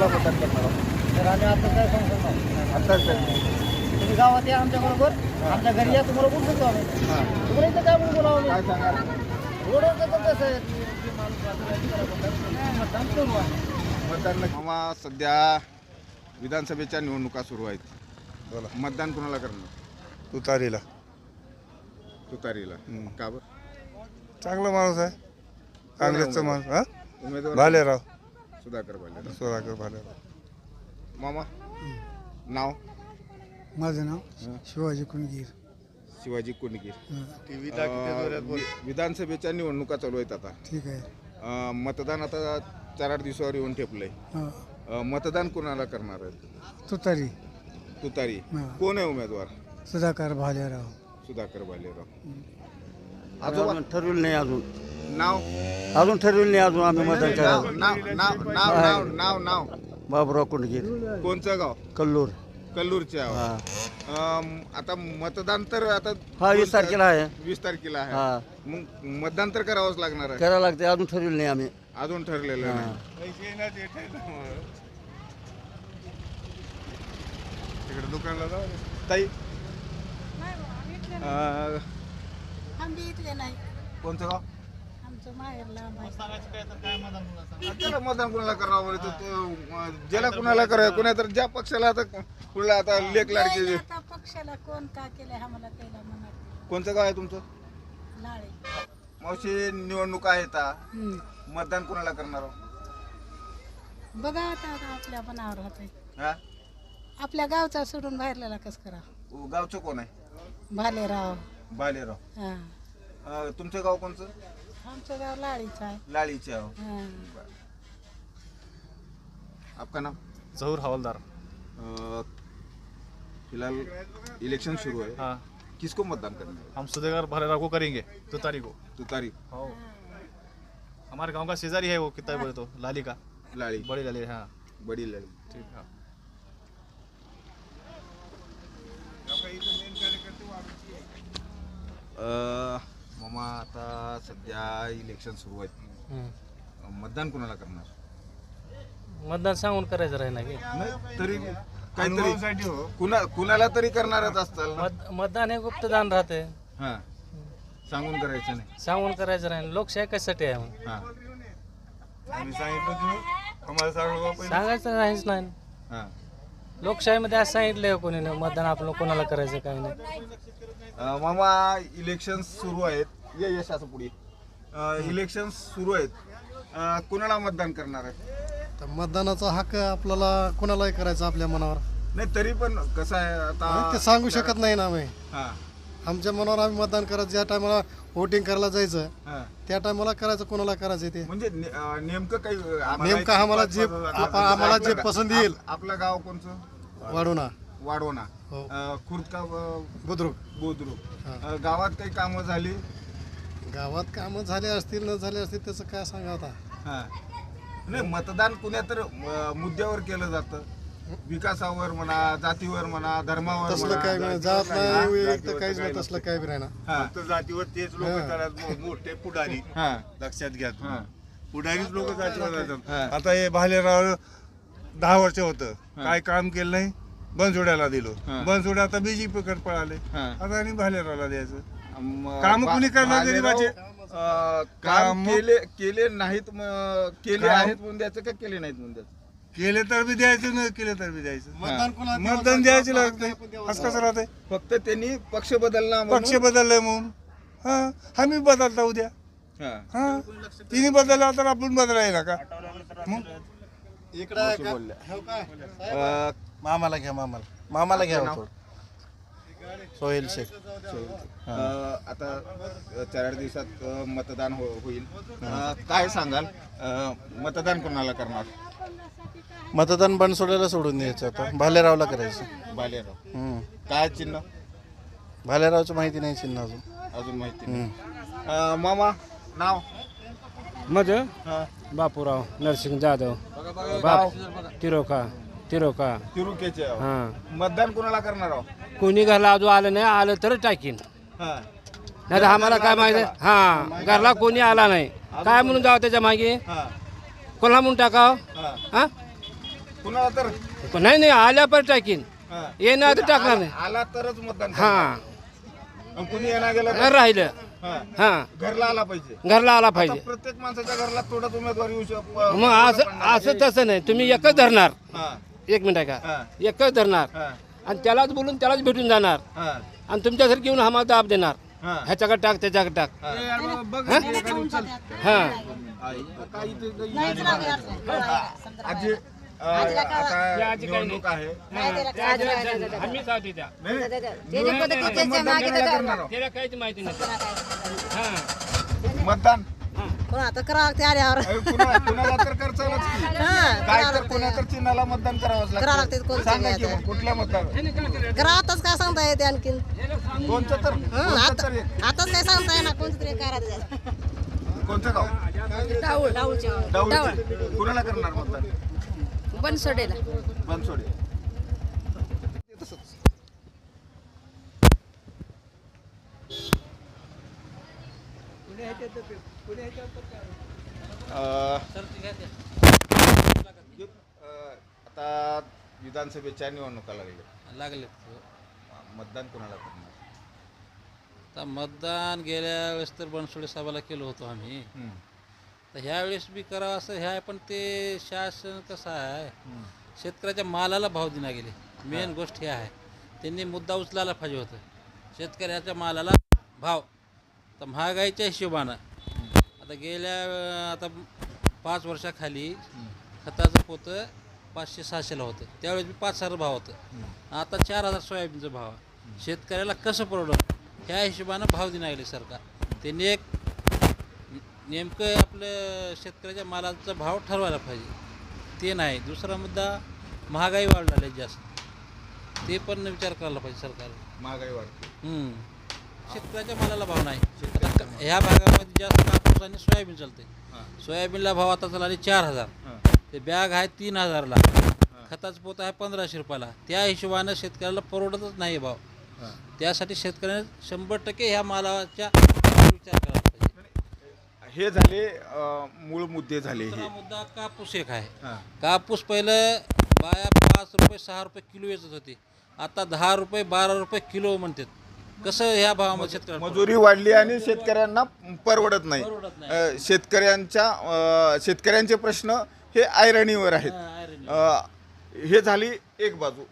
कुणाला मतदान करणार आहोत. तर आम्ही आता काय सांगू शकणार? आत्ताच त्यांनी तुम्ही गावात या आमच्या बरोबर. आमच्या घरी या तुम्हाला बोलू शकतो आम्ही. हां. तुम्हाला इथं काय म्हणून बोलावं काय आम्ही? सांगाल रोडवरचं पण कसं आहे? की जे माणूस बाजूला आहे, त्याला मतदान- मतदान करू आम्ही. मतदान मामा सध्या विधानसभेच्या निवडणुका सुरू आहेत. बोला. मतदान कुणाला करणार? तुतारीला. तुतारीला. का बरं? चांगला माणूस आहे. काँग्रेसचा माणूस. हा? उमेदवार भालेराव. सुधाकर भालेराव सोलाकर भालेराव मामा? नाव? माझं नाव शिवाजी कुणगीर. शिवाजी कुंडगीर अं, विधानसभेच्या निवडणुका चालू आहेत आता. ठीक आहे. अं, मतदान आता चार आठ दिवसावर येऊन ठेपलंय. हा. अं, मतदान कुणाला करणार आहेत? तुतारी. तुतारी. हा. कोण आहे उमेदवार? सुधाकर भालेराव. सुधाकर भालेराव. आजोबा? ठरवलं नाही अजून. नाव? अजून ठरवलं नाही अजून आम्ही मतदान नाव नाव नाव नाव नाव नाव नाव. बाबुराव कुंडगीर. कोणचं गाव? कल्लूर. कल्लूरचे आहोत. हा. अम, आता मतदान तर आता हा वीस तारखेला आहे. वीस तारखेला आहे. हा. मग मतदान तर करावंच लागणार आहे. करावं लागते अजून ठरवलं नाही आम्ही. अजून ठरलेलं हा. नाही. तिकडे दुकानला जाऊ ताई. आम्ही इथले नाही. कोणतं गाव? आमचं माहेर लांब आहे त्याला मतदान कुणाला करावं बरं? तो- तो, अं, ज्याला कुणाला करावं कुणा तर ज्या पक्षाला आता कुणाला आता लेख लाडके नाही, आता पक्षाला कोण का केले आम्हाला त्याला म्हणत कोणतं गाव आहे तुमचं? लाळे. मावशी निवडणूक आहेत हा. हम्म. मतदान कुणाला करणार आहो? बघा आता आता आपल्या मनावर होते हा? आपल्या गावचा सोडून बाहेरला कसं करा उ- गावचं कोण आहे? भालेराव. बालेराव हा. अं, तुमचं गाव कोणचं? आमचं गाव लाळीचं आहे. लाळीचे आहो. हा. आपका नाम जहूर हवलदार. अ, फिलहाल इलेक्शन शुरू है हाँ. किसको मतदान करना है हम सुदेगर भरेरा को करेंगे दो तारीख को तुतारी हो. हमारे गांव का शेजारी है वो कितना बोले तो लाली का. लाड़ी बड़ी लाली हाँ. बड़ी लड़ी ठीक हाँ. अ, मामा आता सध्या इलेक्शन सुरू आहेत. मतदान कोणाला करणार? मतदान सांगून करायचं राही की? नाही तरी काहीतरी कुणा कुणाला तरी करणारच असताल ना? मत मतदान हे गुप्तदान राहते. हा. सांगून करायचं नाही. सांगून करायचं राही लोकशाही कशासाठी आहे मग? हा. आम्ही सांगितलं की आम्हाला सांगू बाबा सांगायचं नाहीच नाही. हा. लोकशाहीमध्ये असं सांगितलंय कोणी नाही मतदान आपलं कोणाला करायचं काही नाही. अ, मामा इलेक्शन सुरू आहेत. ये यश असं पुढे इलेक्शन सुरू आहेत. अ, कुणाला मतदान करणार आहे? तर मतदानाचा हक्क आपल्याला कोणालाही करायचा आपल्या मनावर. नाही तरी पण कसं आहे आता ते सांगू शकत नाही ना आम्ही. हा. आमच्या मनावर आम्ही मतदान करायचं ज्या टायमाला वोटिंग करायला जायचं हा. त्या टायमाला करायचं कोणाला करायचं ते? म्हणजे ने- अ, नेमकं काही आम्हाला नेमकं आम्हाला जे आप- आम्हाला जे आपलं- पसंत येईल. आप- आपलं गाव कोणचं? वाढवणा. वाढवणा. हो. खुर्द का बुद्रुक. गावात काही कामं झाली? गावात कामं झाले असतील न झाले असतील त्याचं काय सांगा आता? हा. नाही मतदान कुण्या तर अ, मुद्द्यावर केलं जातं. विकासावर म्हणा जातीवर म्हणा धर्मावर तसलं म्हणा. काय नाही. जात नाही तर काहीच नाही तसलं काय बी नाही ना. हा. फक्त जातीवर तेच लोक हा. मो- मोठे पुढारी. हा. लक्षात घ्या तुम्ही. हा. पुढारीच लोक जातीवर हा. जातात. आता हे भालेराव दहा वर्ष होतं. काय काम केलं नाही? बनसोड्याला दिलो. हा. बनसोड्या आता बीजेपी कडे पळाले. हा. आता आणि भालेरावला द्यायचं. कामं कुणी करणार गरीबाचे? अ, काम कामं- केले केले नाहीत म- केले काम- आहेत म्हणून द्यायचं का केले नाहीत म्हणून द्यायचं केले तर बी द्यायचं न केले तर बी द्यायचं. मतदान कोणाला मतदान द्यायचे लागते. असं कसं राहते फक्त त्यांनी पक्ष बदलला पक्ष म्हणून बदलले म्हणून. हा. आम्ही बदलता उद्या. हा. हा. तिने बदलला तर आपण बदलायला का? मग? इकडं बोलल्या. काय? अ, मामाला घ्या मामाला. मामाला घ्या? सोहेल शेख. अ, आता चार आठ दिवसात अ, मतदान हो- होईल. अ, काय सांगाल? अ, मतदान कोणाला करणार? मतदान बनसोड्याला सोडून द्यायचं आता. भालेरावला करायचं. हम्म. काय चिन्ह? भालेरावचं माहिती नाही चिन्ह अजून. अजून माहिती नाही. अ, मामा नाव? मध? हा. बापूराव नरसिंग जाधव. गाव तिरोका तिरोका तिरुकेचे आहो. हा. मतदान कोणाला करणार आहो? कोणी घरला अजून आलं नाही आलं तर टाकीन. हा. नाही तर आम्हाला काय माहिती? हा घरला कोणी आला नाही. काय म्हणून जावं त्याच्यामागे? हा. कोणाला म्हणून टाकाव? हा. कुणाला तर? नाही नाही आल्या पण टाकीन. येणार तर टाकणार नाही. आला तरच मतदान हा. कुणी येणार गेलं राहिलं. हा. हा. घरला आला पाहिजे. घरला आला पाहिजे. प्रत्येक माणसाच्या घरला थोडाच उमेदवार येऊ शकतो मग असं असं तसं नाही. तुम्ही एकच धरणार. एक मिनिट का. एकच धरणार. आणि त्यालाच बोलून त्यालाच भेटून जाणार हा आणि तुमच्यासारखी येऊन आम्हाला दाब देणार हा ह्याच्याकडे टाक त्याच्याकडे टाक हा. हा निवडणूक आहे काहीच माहिती नाही हा मतदान कोण आता करावं ते आल्यावर. अरे कुणाला तर करचालच की. काय तर कोणा तर चिन्हाला मतदान करावंच करावं लागतं, लागतं कोणतं सांगा की घ्यायचं? मग कुठल्या मतदान? करावंच काय सांगता येते आणखीन? तर हं, कोणतं आता तर एक? आताच काय सांगता येणार कोणतं तरी करायचं कोणतं गाव? डाऊळ डाऊळच्या डावळीचे. कुणाला करणार मतदान? बनसोडेला. बनसोडे. आता विधानसभेच्या निवडणुका लागल्या. लागले मतदान कुणाला करणार? आता मतदान गेल्या वेळेस तर बनसोडे साहेबाला केलं होतं आम्ही. तर ह्या वेळेस बी करावं असं ह्या पण ते शासन कसं आहे शेतकऱ्याच्या मालाला भाव दिना गेले. मेन गोष्ट ही आहे. त्यांनी मुद्दा उचलायला पाहिजे होतं. शेतकऱ्याच्या मालाला भाव. तर महागाईच्या हिशोबानं आता गेल्या अं, आता पाच वर्षाखाली खताचं पोतं पाचशे सहाशेला होतं. त्यावेळेस बी पाच हजार भाव होतं. आता चार हजार सोयाबीनचा भाव आहे. शेतकऱ्याला कसं परवडलं? ह्या हिशोबानं भाव दिना गेले सरकार. त्यांनी एक नेमकं आपलं शेतकऱ्याच्या मालाचा भाव ठरवायला पाहिजे. ते नाही. दुसरा मुद्दा महागाई वाढलेली आहे जास्त. ते पण विचार करायला पाहिजे सरकारने महागाई वाढते. हम्म. शेतकऱ्याच्या मालाला भाव नाही. आता ह्या भागामध्ये जास्त आणि सोयाबीन चालते सोयाबीनला भाव आता चालला चार हजार. ते बॅग आहे तीन हजारला. खताचं पोत आहे पंधराशे रुपयाला. त्या हिशोबानं शेतकऱ्याला परवडतच नाही भाव. त्यासाठी शेतकऱ्याने शंभर टक्के ह्या मालाच्या विचार पाहिजे हे झाले मूळ मुद्दे झाले हे. मुद्दा कापूस एक आहे. कापूस पहिलं बाया पाच रुपये सहा रुपये किलो वेचत होती. आता दहा रुपये बारा रुपये किलो म्हणतात. कसं ह्या भावामध्ये शेतकऱ्याला मजुरी वाढली आणि शेतकऱ्यांना परवडत नाही. परवडत नाही. अं, शेतकऱ्यांच्या अं, शेतकऱ्यांचे प्रश्न हे ऐरणीवर आहेत. हा. अं, हे झाली एक बाजू.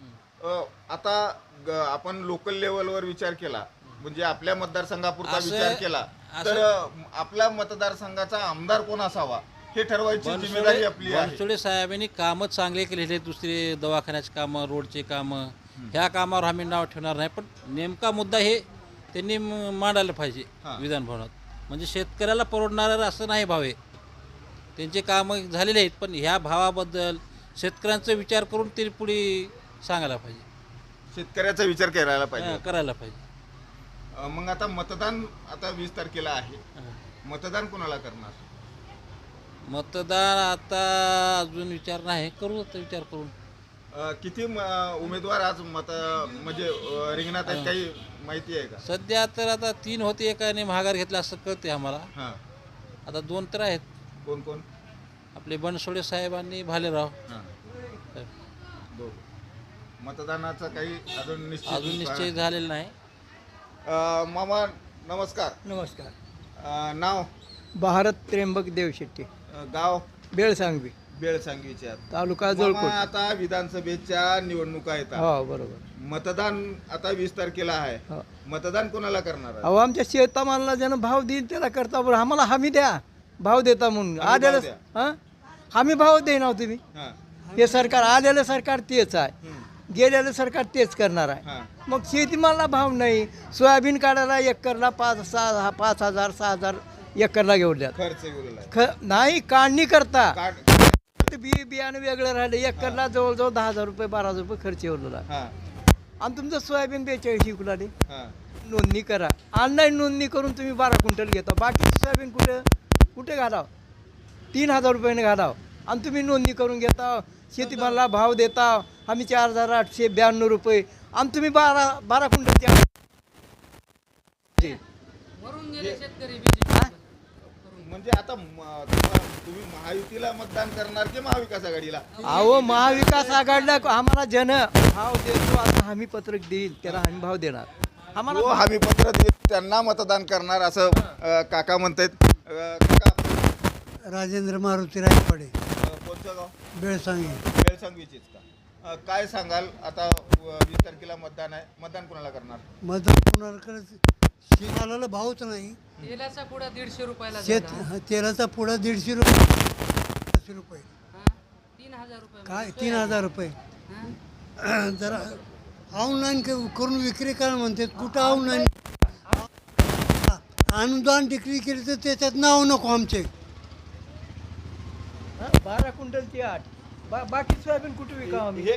अं, आता ग- आपण लोकल लेवलवर विचार केला म्हणजे आपल्या मतदारसंघापुरता असं- विचार केला तर अं, आपल्या मतदारसंघाचा आमदार कोण असावा? हे ठरवायची जिम्मेदारी आपली आहे. बनसोडे साहेबांनी कामं चांगले केलेले दुसरे दवाखान्याचे कामं रोडचे कामं. ह्या कामावर आम्ही नाव ठेवणार नाही पण नेमका मुद्दा हे त्यांनी म- मांडायला पाहिजे हां. विधान भवनात. म्हणजे शेतकऱ्याला परवडणारं असं नाही भाव आहे. त्यांचे कामं झालेले आहेत पण ह्या भावाबद्दल शेतकऱ्यांचा विचार करून ते पुढे सांगायला पाहिजे. शेतकऱ्याचा विचार करायला पाहिजे. हां, करायला पाहिजे. अं, मग आता मतदान आता वीस तारखेला आहे. हां. मतदान कोणाला करणार? मतदान आता अजून विचार नाही. करू आता विचार करून. अं, किती म- उमेदवार आज मत म्हणजे अं, रिंगणात आहेत काही माहिती आहे का? सध्या तर आता तीन होते एकाने महागार घेतला असं कळते आम्हाला. हां. आता दोन तर आहेत. कोण कोण? आपले बनसोडे साहेबांनी भालेराव. हां. दोघं. मतदानाचा काही अजून निश्चित अजून निश्चय झालेला नाही. अं, मामा नमस्कार. नमस्कार. अं, नाव? भारत त्र्यंबक देवशेट्टी. गाव? बेळसांगवी. बेळसांगीचे आहेत. तालुका जळकोट. आता विधानसभेच्या निवडणुका येतात. हो बरोबर. मतदान आता वीस तारखेला आहे. हो. मतदान कोणाला करणार आहे? अहो आमच्या शेतामालाला ज्यानं भाव देईल त्याला करता बरं. आम्हाला हमी द्या. भाव देता म्हणून. आलेलं भाव हा? हमी भाव देणार तुम्ही. हां. हे सरकार आलेलं सरकार तेच आहे. हम्म. गेलेलं सरकार तेच करणार आहे. हां. मग शेतीमालाला भाव नाही. सोयाबीन काढायला एकरला पाच सहा पाच हजार सहा हजार एकरला घेऊन द्या खर्च ख नाही काढणी करता. काढ. बी बियाणं वेगळं राहिलं. एकरला जवळजवळ दहा हजार रुपये बारा हजार रुपये खर्च येऊन हां. आणि तुमचं सोयाबीन बेचाळीस हां. नोंदणी करा. ऑनलाईन नोंदणी करून तुम्ही बारा क्विंटल घेता. बाकी सोयाबीन कुठे? कुठे घालाव? तीन हजार रुपयाने घालाव. आणि तुम्ही नोंदणी करून घेता. शेतीमालाला भाव देता. आम्ही चार हजार आठशे ब्याण्णव रुपये. आणि तुम्ही बारा बारा क्विंटल त्या म्हणजे आता म- तुम्हा- महायुतीला मतदान करणार की महाविकास आघाडीला? अहो महाविकास आघाडीला आम्हाला जन भाव देतो आता हमी पत्रक देईल त्याला हमी भाव देणार. आम्हाला हमी पत्र देईल त्यांना मतदान करणार असं अ, काका म्हणतायत. अ, काका. राजेंद्र मारुती रायपाडे अ, कोणचं गाव? बेळसांगी. बेळसंगवीचीच का? अ, काय सांगाल? आता अ, वीस तारखेला मतदान आहे. मतदान कोणाला करणार? मतदान कोणाकडे शेतमालाला भावच नाही. तेलाचा पुढा दीडशे रुपयाला शेत. तेलाचा पुढा दीडशे रुपये दीडशे रुपये? तीन हजार रुपये काय? तीन हजार रुपये. जरा ऑनलाईन करून विक्री करा म्हणते. कुठं ऑनलाईन अनुदान डिक्री केली तर त्याच्यात नाव नको आमचे. बारा क्विंटलची आठ. बा बाकी सोयाबीन कुठे विकावं आम्ही? हे